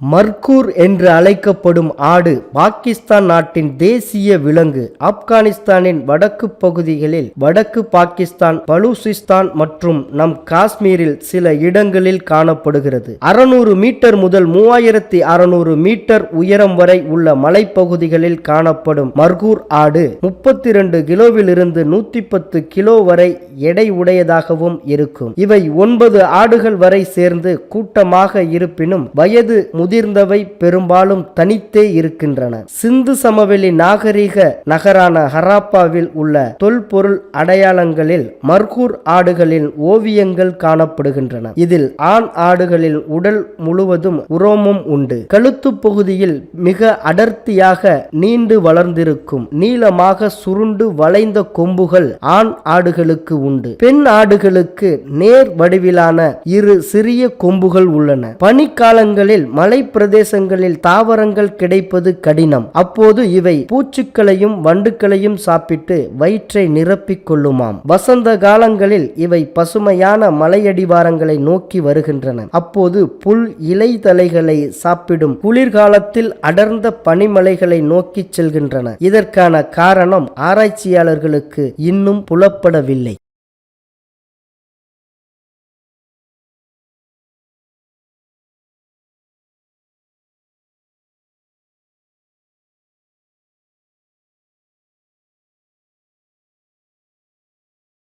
மர்கூர் என்று அழைக்கப்படும் ஆடு பாகிஸ்தான் நாட்டின் தேசிய விலங்கு. ஆப்கானிஸ்தானின் வடக்கு பகுதிகளில் வடக்கு பாகிஸ்தான் பலூசிஸ்தான் மற்றும் நம் காஷ்மீரில் சில இடங்களில் காணப்படுகிறது. அறுநூறு மீட்டர் முதல் மூவாயிரத்தி அறுநூறு மீட்டர் உயரம் வரை உள்ள மலைப்பகுதிகளில் காணப்படும் மர்கூர் ஆடு முப்பத்தி இரண்டு கிலோவிலிருந்து நூத்தி பத்து கிலோ வரை எடை உடையதாகவும் இருக்கும். இவை ஒன்பது ஆடுகள் வரை சேர்ந்து கூட்டமாக இருப்பினும் வயது முதிர்ந்தவை பெரும்பாலும் தனித்தே இருக்கின்றன. சிந்து சமவெளி நாகரிக நகரான ஹராப்பாவில் உள்ள தொல்பொருள் அடையாளங்களில் மர்கூர் ஆடுகளின் ஓவியங்கள் காணப்படுகின்றன. இதில் ஆண் ஆடுகளில் உடல் முழுவதும் உரோமம் உண்டு. கழுத்து பகுதியில் மிக அடர்த்தியாக நீண்டு வளர்ந்திருக்கும் நீளமாக சுருண்டு வளைந்த கொம்புகள் ஆண் ஆடுகளுக்கு உண்டு. பெண் ஆடுகளுக்கு நேர் வடிவிலான இரு சிறிய கொம்புகள் உள்ளன. பனிக்காலங்களில் மலை பிரதேசங்களில் தாவரங்கள் கிடைப்பது கடினம். அப்போது இவை பூச்சுக்களையும் வண்டுக்களையும் சாப்பிட்டு வயிற்றை நிரப்பிக் கொள்ளுமாம். வசந்த காலங்களில் இவை பசுமையான மலையடிவாரங்களை நோக்கி வருகின்றன. அப்போது புல் இலை தலைகளை சாப்பிடும் குளிர்காலத்தில் அடர்ந்த பனிமலைகளை நோக்கி செல்கின்றன. இதற்கான காரணம் ஆராய்ச்சியாளர்களுக்கு இன்னும் புலப்படவில்லை.